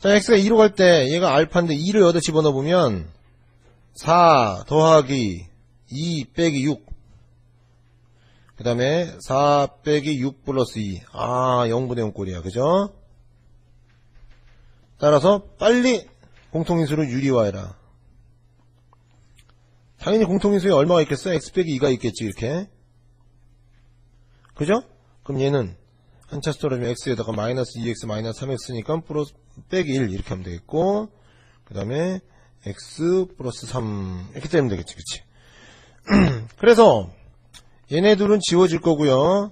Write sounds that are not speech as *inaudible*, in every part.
자, x가 2로 갈 때 얘가 알파인데 2를 여기다 집어넣으면 4 더하기 2 빼기 6. 그 다음에 4 빼기 6 플러스 2. 아, 0분의 0 꼴이야. 그죠? 따라서 빨리 공통인수를 유리화해라. 당연히 공통인수에 얼마가 있겠어? x 빼기 2가 있겠지, 이렇게. 그죠? 그럼 얘는 한 차수 떨어지면 x에다가 마이너스 2x 마이너스 3x니까 플러스 빼기 1 이렇게 하면 되겠고 그 다음에 x 플러스 3 이렇게 되면 되겠지 그치? *clears throat* 그래서 얘네들은 지워질 거고요.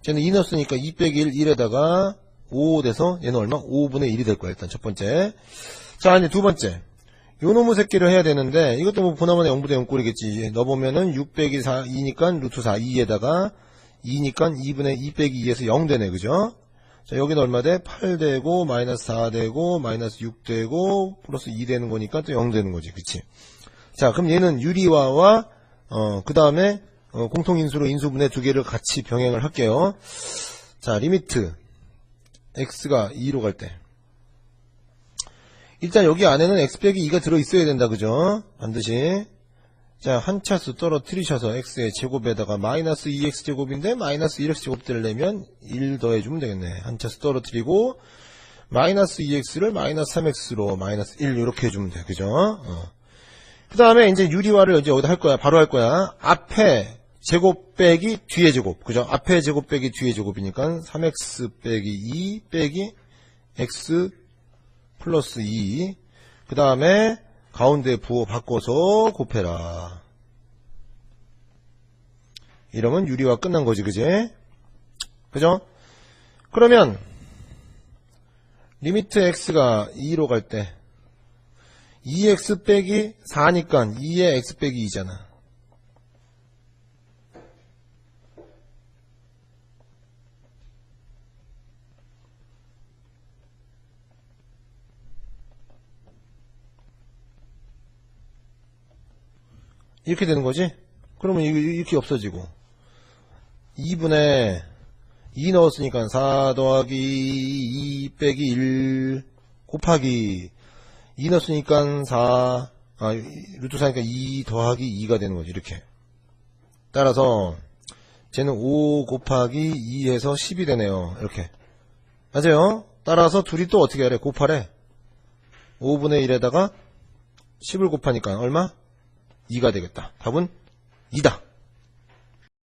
쟤는 2 넣었으니까 2 빼기 1 1에다가 5 돼서 얘는 얼마? 5분의 1이 될 거야 일단 첫 번째. 자 이제 두 번째. 요 놈의 새끼를 해야 되는데 이것도 뭐 보나마나 0분의 0꼴이겠지. 넣어보면은 6 빼기 4 2니까 루트 4 2에다가 2니까 2분의 2 빼기 2에서 0 되네 그죠? 자 여기는 얼마 돼? 8 되고 마이너스 4 되고 마이너스 6 되고 플러스 2 되는 거니까 또 0 되는 거지 그치? 자 그럼 얘는 유리화와 어, 그 다음에 어, 공통인수로 인수분해 두 개를 같이 병행을 할게요. 자 리미트. x가 2로 갈 때. 일단 여기 안에는 x 빼기 2가 들어있어야 된다 그죠? 반드시 자, 한 차수 떨어뜨리셔서 x의 제곱에다가 마이너스 2x 제곱인데 마이너스 1x 제곱 되려면 1 더해주면 되겠네. 한 차수 떨어뜨리고 마이너스 2x를 마이너스 3x로 마이너스 1 이렇게 해주면 돼. 그죠? 어. 그 다음에 이제 유리화를 이제 여기다 할 거야. 바로 할 거야. 앞에 제곱 빼기 뒤에 제곱. 그죠? 앞에 제곱 빼기 뒤에 제곱이니까 3x 빼기 2 빼기 x 플러스 2. 그 다음에 가운데 부호 바꿔서 곱해라. 이러면 유리화 끝난 거지, 그지? 그죠? 그러면, 리미트 x가 2로 갈 때, 2x 빼기 4니까 2의 x 빼기 2잖아. 이렇게 되는 거지? 그러면 이렇게 없어지고. 2분의 2 넣었으니까 4 더하기 2 빼기 1 곱하기 2 넣었으니까 4 아, 루트 4니까 2 더하기 2가 되는 거지 이렇게. 따라서 쟤는 5 곱하기 2에서 10이 되네요 이렇게. 맞아요? 따라서 둘이 또 어떻게 하래? 곱하래. 5분의 1에다가 10을 곱하니까 얼마? 2가 되겠다. 답은 2다.